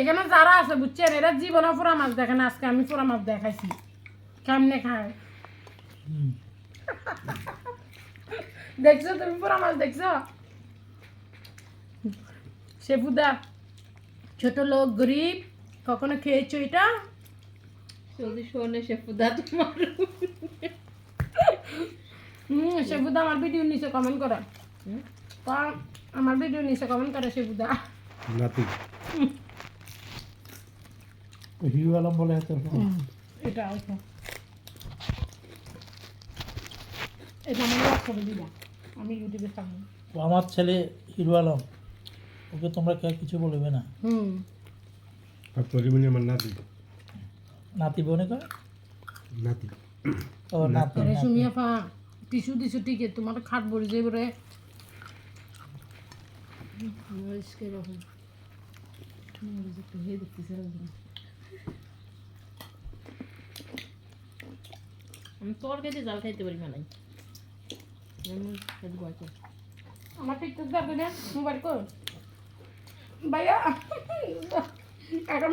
এখানে যারা আছে বুঝছেন এরা জীবনে ফোরা মাছ দেখে না আজকে আমি ফোরা মাছ দেখাইছি। কেমনে খায়? দেখছ তুমি ফোরা মাছ দেখছ? ছোট লোক গরিব কখনো খেয়েছো এটা? যদি শোনে সে ফুদা তোমার হুম শেফুদা আমার ভিডিও নিচে কমেন্ট করে? তা আমার ভিডিও নিচে কমেন্ট করে শেফুদা নাতি। হিরু আলম বলে এটা আছে এটা আমার হোয়াটসঅ্যাপে দিবা আমি ইউটিউবে থাকব ও আমার ছেলে হিরু আলম ওকে তোমরা কেউ কিছু বলবে না। হুম। আর পরিমাণে আমার নাতি। নাতি বনে করে নাতি। ও নাতি। সুমিয়া ফা টিস্যু দিছো ঠিক আছে তোমার খাট ভরে যাবে মরিচকে রকম মরিচ একটু হয়ে দেখতেছে আমি তরকারিতে জাল খাইতে পারি পারছি আমার টিকটক যাবে না, মোবাইল কর। ভাইয়া, এখন